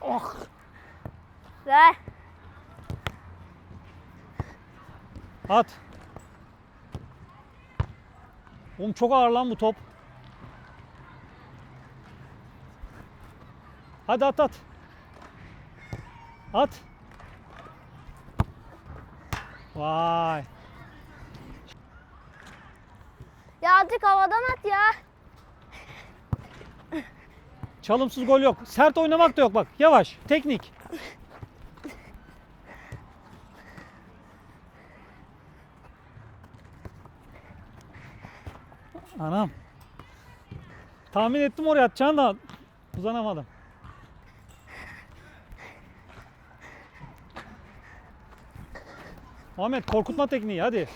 Oh. Ver. At. Oğlum çok ağır lan bu top. Hadi at at. At. Vay. Ya azıcık havadan at ya. Çalımsız gol yok. Sert oynamak da yok bak. Yavaş. Teknik. Anam. Tahmin ettim oraya atacağını da uzanamadım. Muhammed korkutma tekniği hadi.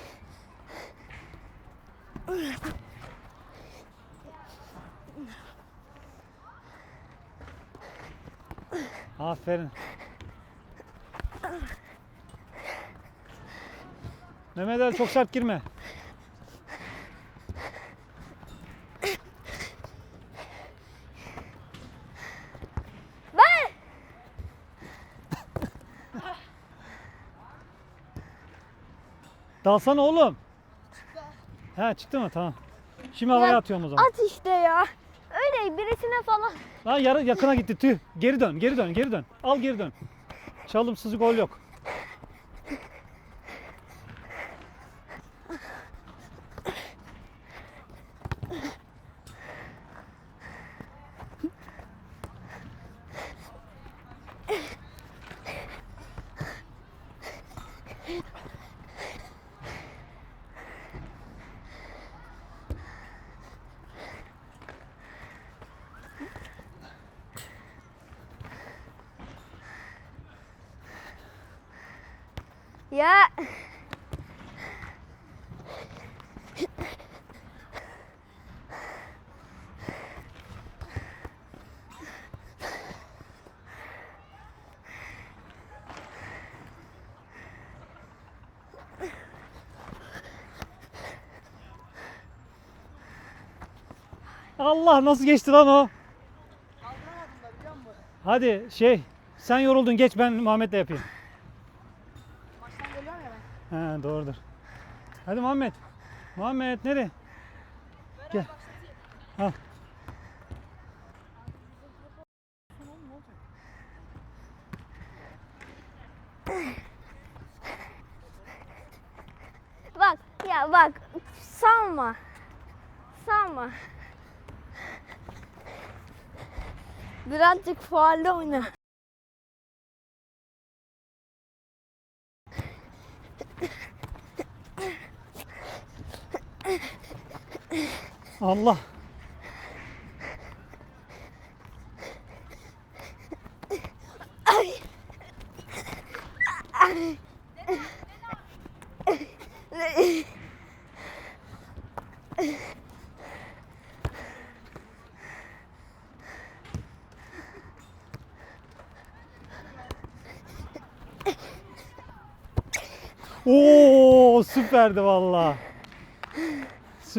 Aferin. Mehmet Ali çok sert girme. Ben. Dalsana oğlum. He çıktı mı? Tamam. Şimdi havaya Ya, atıyorum o zaman. At işte ya. Öyle birisine falan. Lan yarı yakına gitti tüh. Geri dön, geri dön, geri dön. Al geri dön. Çalımsız gol yok. Ya. Allah nasıl geçti lan o? Hadi şey sen yoruldun geç ben Muhammed'le yapayım. Maçtan geliyorum ya ben. He doğrudur. Hadi Muhammed. Muhammed nereye? Gel. Al. Bak ya bak. Salma. Salma. Birazcık faalde oyna. Allah. Oo süperdi valla.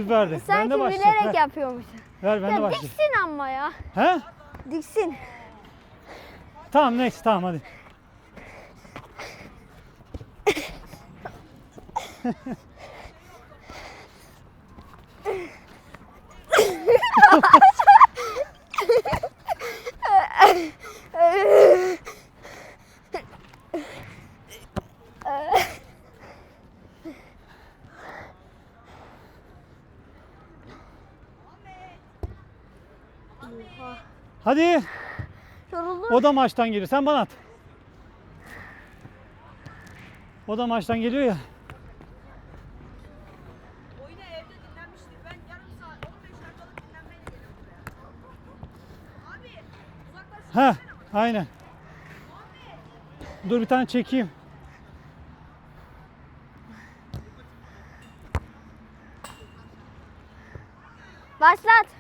Süperdi. ben Sanki de başlayacağım. bilerek Ver, yapıyormuşsun. ver ben de Ya başlayayım. diksin ama ya. He? Diksin. Tamam next tamam hadi. Hadi. Yoruldum. O da maçtan geliyor. Sen bana at. O da maçtan geliyor ya. Oyunu evde dinlenmiştir. Ben yarım saat, 15 dakikalık dinlenmeyle geliyorum buraya. Abi uzaklaşsın. Ha, aynen. Dur bir tane çekeyim. Başlat.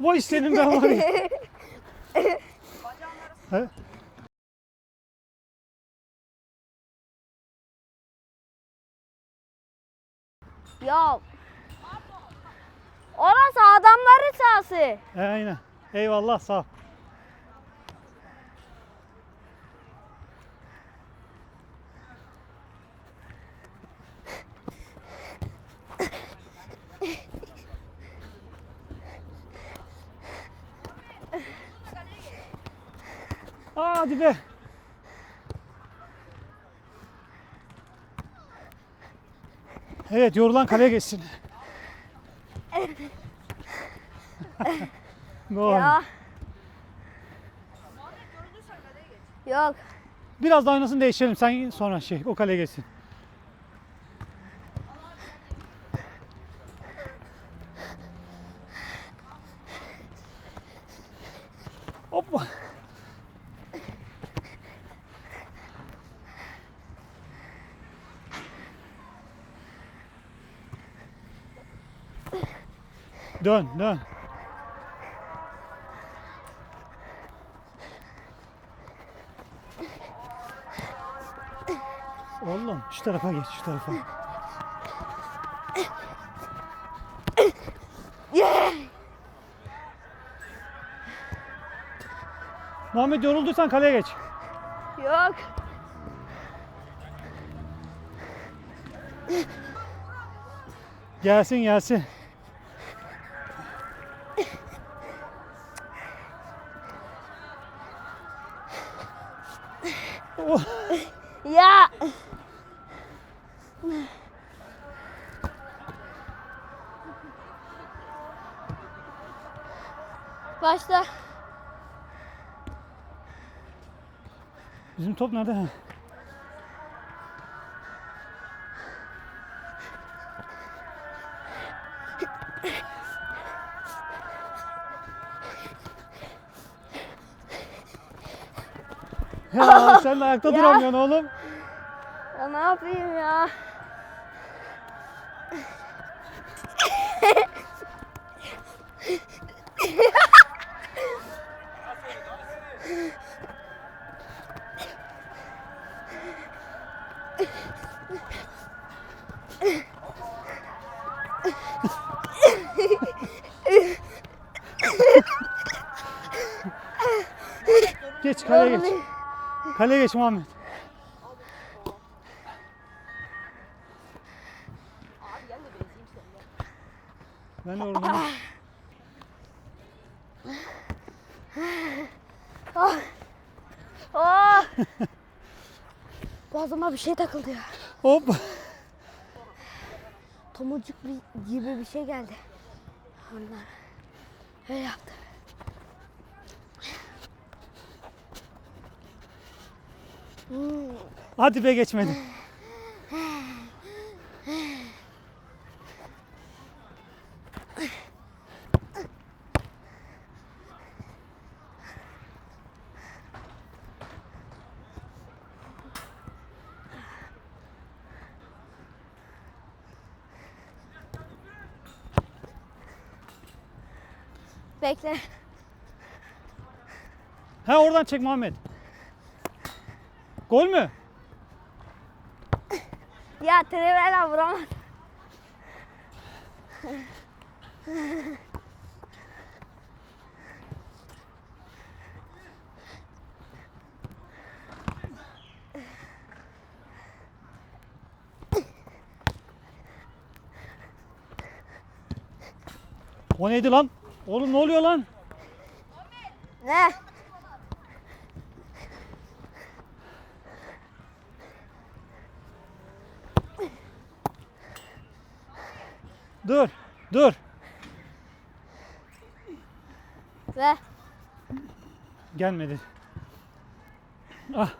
Vay senin ben var ya. Ya. Orası adamların sahası. He, aynen. Eyvallah sağ ol. Hadi be. Evet yorulan kaleye geçsin. Gol. Ya. Yok. Biraz da oynasın değişelim. Sen sonra şey o kaleye geçsin. Dön, dön. Oğlum şu tarafa geç, şu tarafa. Muhammed yorulduysan kaleye geç. Yok. Gelsin gelsin. Ya. Başla. bizim top nerede? Ya sen de ayakta Ya. duramıyorsun oğlum. Ya ne yapayım ya? Geç kaleye geç. Yoruluyum. Kaleye geç Muhammed. De. Ben de yoruldum. Oh. Boğazıma bir şey takıldı ya. Hop. Tomurcuk bir, gibi bir şey geldi. Onlar öyle yaptı. Hmm. Hadi be geçmedi. Bekle. Ha oradan çek Muhammed. Gol mü? Ya Trivela vuramaz. O neydi lan? Oğlum ne oluyor lan? Ne? Dur. Dur. Ve Gelmedi. Ah.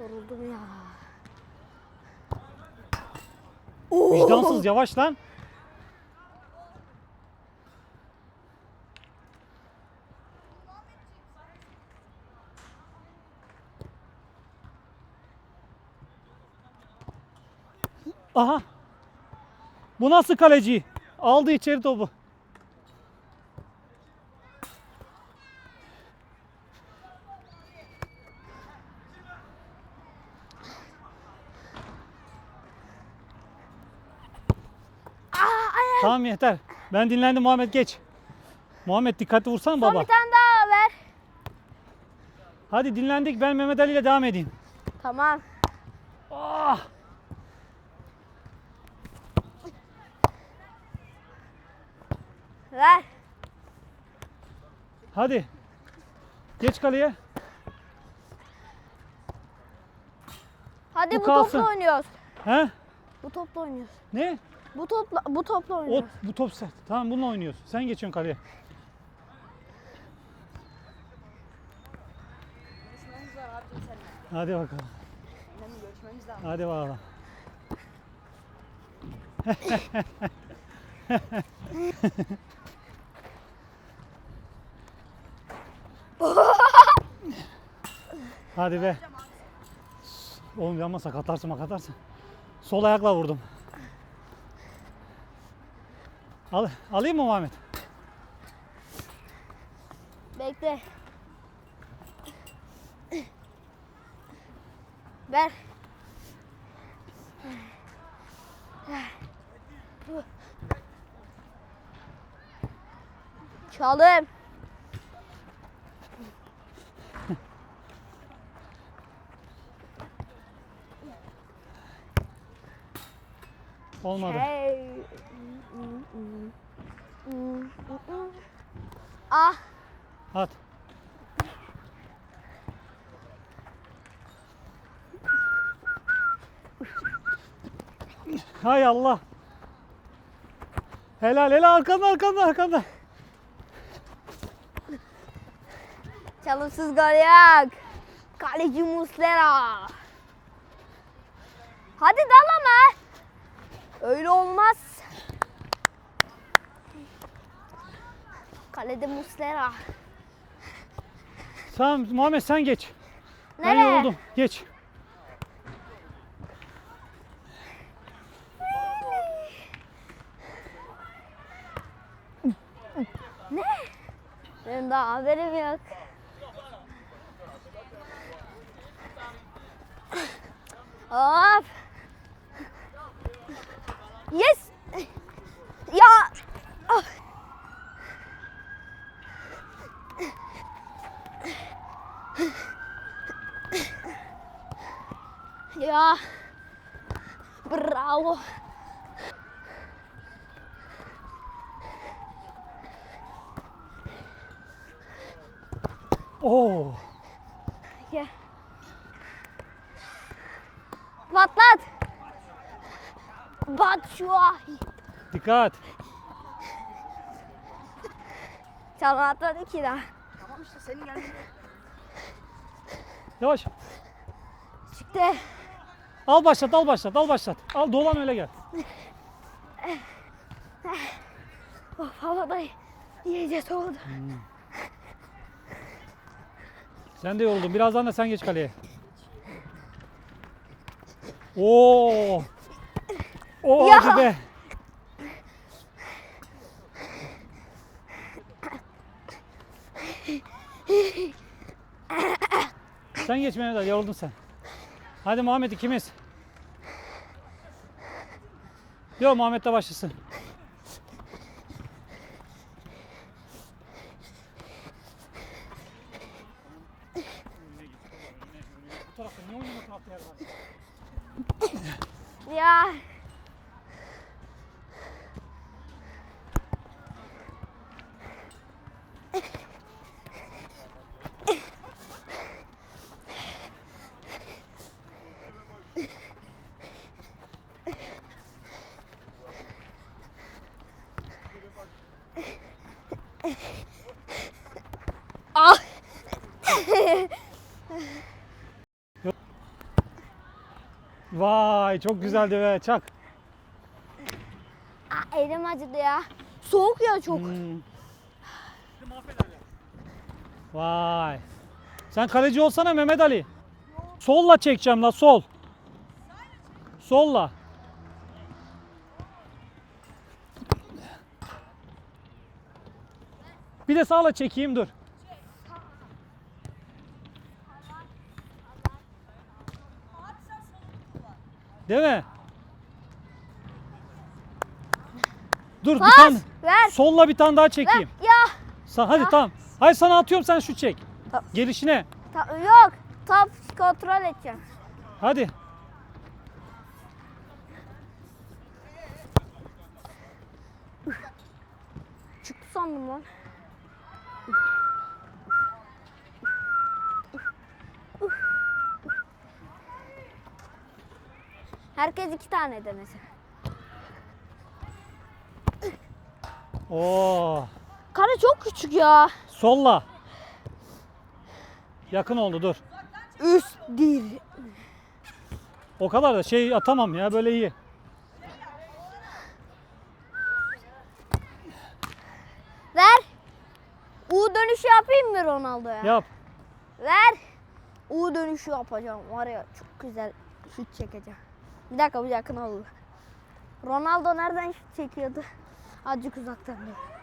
yoruldum ya. Vicdansız yavaş lan. Aha. Bu nasıl kaleci? Aldı içeri topu. Tamam yeter. Ben dinlendim Muhammed geç. Muhammed dikkatli vursan Son baba. bir tane daha ver. Hadi dinlendik ben Mehmet Ali ile devam edeyim. Tamam. Ah! Ver. Hadi. Geç kaleye. Hadi Bu bu, kalsın. topla oynuyoruz. He? Bu topla oynuyoruz. Ne? Bu topla bu topla oynuyoruz. bu top set. Tamam bununla oynuyorsun. Sen geçiyorsun kaleye. Hadi bakalım. Hadi bakalım. Hadi be. Oğlum yanma sakatlarsın makatarsın. Sol ayakla vurdum. Al, alayım mı Muhammed? Bekle. Ver. Çalım. Olmadı. Hey. Ah. At. Hay Allah. Helal helal arkanda arkanda arkanda. Çalımsız gol yok. Kaleci Muslera. Hadi dal ama. Öyle olmaz. Kalede Muslera. Tamam Muhammed sen geç. Ben Nereye? yoruldum. Geç. Benim daha haberim yok. Hop. Yes. Ya. Ah. Ya. Bravo. Oo. Gel. Patlat. Batshuayi. Dikkat. Çalım atladı ki daha. Tamam işte senin geldiğin Yavaş. Çıktı. Al başlat al başlat al başlat. Al dolan öyle gel. Of havada iyice soğudu. Sen de yoruldun. Birazdan da sen geç kaleye. Oo. Oo Ya. hadi be. Sen geç Mehmet Ali, yoruldun sen. Hadi Muhammed ikimiz. Yok Muhammed de başlasın. Bu tarafta niye oynuyor bu tarafta yer var? Ya. Ah. Vay çok güzeldi be çak. Aa, elim acıdı ya. Soğuk ya çok. Hmm. Vay. Sen kaleci olsana Mehmet Ali. Solla çekeceğim la sol. Solla. Bir de sağla çekeyim dur. Değil mi? Dur bir Pas tane. ver. Solla bir tane daha Ver. çekeyim. Ya. Sa hadi tamam. Hayır sana atıyorum sen şu çek. Tamam. Gelişine. Ta- yok. Top kontrol edeceğim. Hadi. Çıktı sandım lan. Herkes iki tane denesin. Oo. Kare çok küçük ya. Solla. Yakın oldu dur. Üst değil. O kadar da şey atamam ya böyle iyi. Ver. U dönüşü yapayım mı Ronaldo'ya? Yap. Ver. U dönüşü yapacağım. Var ya çok güzel şut çekeceğim. Bir dakika bir yakın oldu. Ronaldo nereden şut çekiyordu? Azıcık uzaktan. dur.